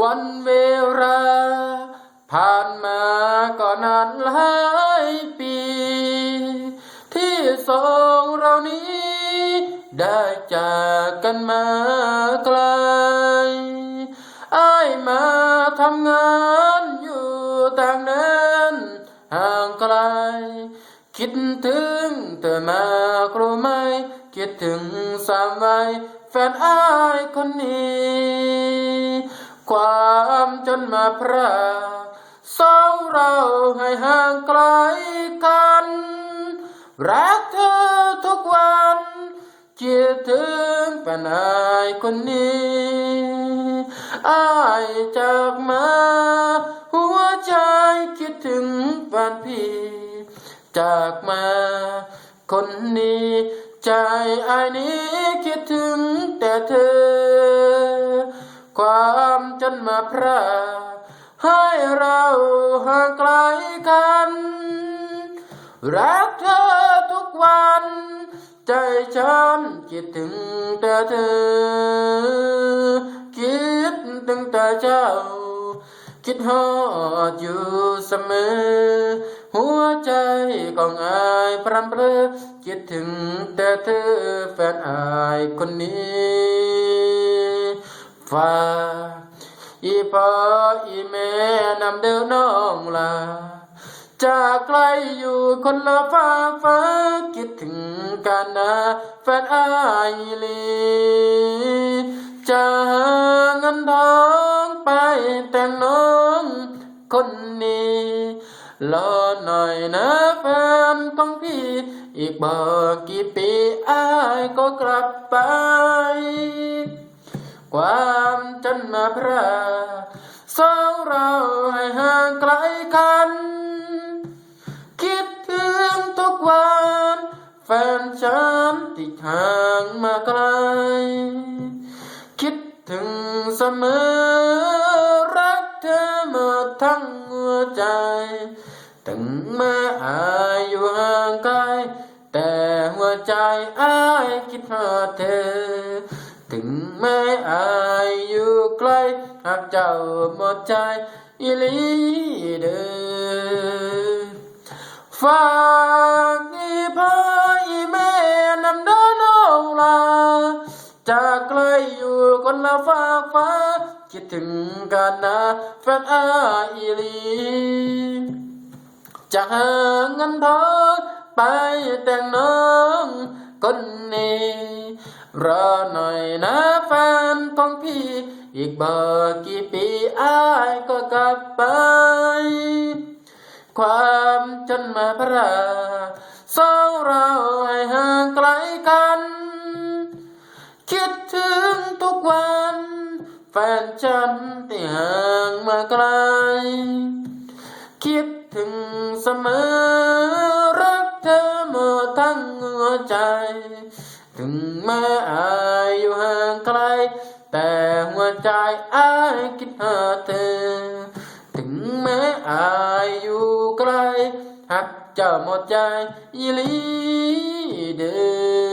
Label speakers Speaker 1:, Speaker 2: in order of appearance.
Speaker 1: วันเวลา ผ่านมาก็นานหลายปี ที่สองเรานี้ ได้จากกันมาไกลอ้ายมาทำงานอยู่ต่างแดนห่างไกล คิดถึงเธอมากรู้ไหม คิดถึงสามวัยแฟนอ้ายคนนี้ ความจนมาพระสองเราให้ห่างไกลกัน รักเธอทุกวันคิดถึงแฟนายคนนี้อายจากมา หัวใจคิดถึงแฟนพี่ จากมา คนนี้ ใจอายนี้คิดถึงแต่เธอ ความจนมาพระให้เราห่างไกลกัน รักเธอทุกวัน ใจฉันคิดถึงแต่เธอ คิดถึงแต่เจ้า คิดฮอดอยู่เสมอ หัวใจของอายพรำเพลอคิดถึงแต่เธอแฟนอายคนนี้ ฝาอีพ่ออีแม่นำเดินน้องลา จากไกลอยู่คนละฟ้าฟ้าคิดถึงกันนะแฟนอายลีจะหาเงินทองไปแต่งน้องคนนี้รอหน่อยนะแฟนของพี่ อีกบอกกี่ปีอายก็กลับไปควา จนมาพระสองเราให้ห่างไกลกัน คิดถึงทุกวัน แฟนฉันที่ห่างมาไกล คิดถึงเสมอรักเธอมาทั้งหัวใจ ถึงแม้อายอยู่ห่างไกลแต่หัวใจอายคิดหาเธอ ถึงแม้อาย เจ้าหมดใจอีลีเด้อฝากอีพ่ออีแม่นำเดินน้องลาจากไกลอยู่คนละฟ้ากฟ้า คิดถึงกันนะแฟนอาอีลีจะหาเงินทองไปแต่งน้อง อีกบ่กี่ปีอายก็กลับไป ความจนมาพระสองเราให้ห่างไกลกัน คิดถึงทุกวัน แฟนฉันที่ห่างมาไกล คิดถึงเสมอรักเธอหมดทั้งหัวใจ ถึงแม้อา แต่หัวใจอายคิดหาเธอ ถึงแม้อายอยู่ไกลหักเจ้าหมดใจอีหลีเด้อ